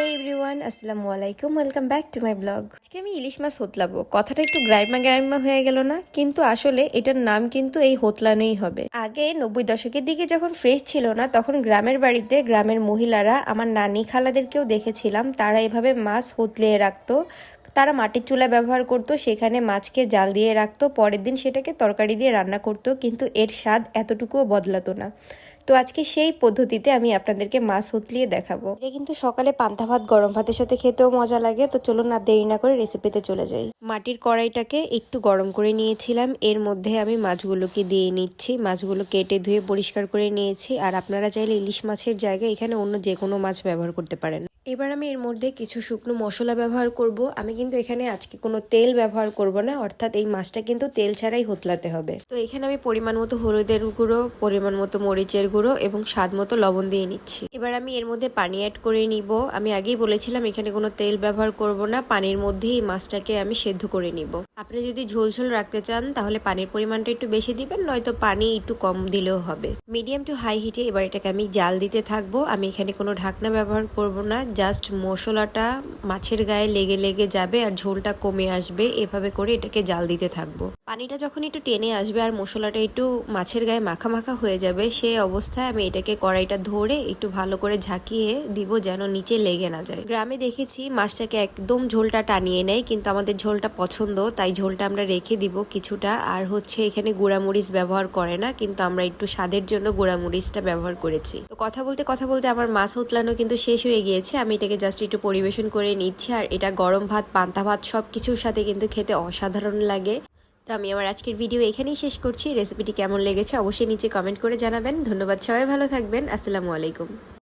Everyone আসসালামু আলাইকুম welcome back to my blog আজকে আমি ইলিশ মাছ হোতলাবো। কথাটা একটু গ্রাইমা গ্রাইমা হয়ে গেল না? কিন্তু আসলে এটার নাম কিন্তু এই হোতলানোই হবে। আগে নব্বই দশকের দিকে যখন ফ্রেশ ছিল না, তখন গ্রামের বাড়িতে গ্রামের মহিলারা, আমার নানি খালাদেরকেও দেখেছিলাম, তারা এভাবে মাছ হতলিয়ে রাখতো। তারা মাটির চুলা ব্যবহার করতো সেখানে মাছকে জাল দিয়ে রাখতো পরের দিন সেটাকে তরকারি দিয়ে রান্না করতো কিন্তু এর স্বাদ এতটুকুও বদলাতো না। তো আজকে সেই পদ্ধতিতে আমি আপনাদেরকে মাছ হুতলিয়ে দেখাবো। এটা কিন্তু সকালে পান্তা ভাত গরম ভাতের সাথে খেতেও মজা লাগে তো চলুন না দেরি না করে রেসিপিতে চলে যাই। মাটির কড়াইটাকে একটু গরম করে নিয়েছিলাম এর মধ্যে আমি মাছগুলোকে দিয়ে নিচ্ছি মাছগুলো কেটে ধুয়ে পরিষ্কার করে নিয়েছি আর আপনারা চাইলে ইলিশ মাছের জায়গায় এখানে অন্য যে কোনো মাছ ব্যবহার করতে পারেন। এবার আমি এর মধ্যে কিছু শুকনো মশলা ব্যবহার করব আমি কিন্তু এখানে আজকে কোনো তেল ব্যবহার করব না, অর্থাৎ এই মাছটা কিন্তু তেল ছাড়াই হোতলাতে হবে। তো এখানে আমি পরিমাণ মতো হলুদের গুঁড়ো, পরিমাণ মতো মরিচের গুঁড়ো এবং স্বাদ মতো লবণ দিয়ে নিচ্ছি। এবার আমি এর মধ্যে পানি অ্যাড করে নিব। আমি আগেই বলেছিলাম এখানে কোনো তেল ব্যবহার করব না, পানির মধ্যেই এই মাছটাকে আমি সেদ্ধ করে নিব। আপনি যদি ঝোল ঝোল রাখতে চান, তাহলে পানির পরিমাণটা একটু বেশি দিবেন, নয়তো পানি একটু কম দিলেও হবে। মিডিয়াম টু হাই হিটে এবার এটাকে আমি জাল দিতে থাকব। আমি এখানে কোনো ঢাকনা ব্যবহার করব না জাস্ট মশলাটা মাছের গায়ে লেগে লেগে যাবে। আর ঝোলটা কমে আসবে, এভাবে করে এটাকে জাল দিতে থাকব। পানিটা যখন একটু টেনে আসবে আর মশলাটা একটু মাছের গায়ে মাখা মাখা হয়ে যাবে, সেই অবস্থায় আমি এটাকে কড়াইটা ধরে একটু ভালো করে ঝাঁকিয়ে দিব যেন নিচে লেগে না যায়। গ্রামে দেখেছি মাছটাকে একদম ঝোলটা টানিয়ে নেয়, কিন্তু আমাদের ঝোলটা পছন্দ, তাই ঝোলটা আমরা রেখে দিব কিছুটা। আর হচ্ছে এখানে গুঁড়ামরিচ ব্যবহার করে না, কিন্তু আমরা একটু স্বাদের জন্য গুঁড়ামরিচটা ব্যবহার করেছি। তো কথা বলতে কথা বলতে আমার মাছ উতলানো কিন্তু শেষ হয়ে গিয়েছে, আমি এটাকে জাস্ট একটু পরিবেশন করে নিচ্ছি, আর এটা গরম ভাত পান্তা ভাত সব কিছুর সাথে কিন্তু খেতে অসাধারণ লাগে। তো আমি আমার আজকের ভিডিও এখানেই শেষ করছি। রেসিপিটি কেমন লেগেছে অবশ্যই নিচে কমেন্ট করে জানাবেন। ধন্যবাদ, সবাই ভালো থাকবেন। আসসালামু আলাইকুম।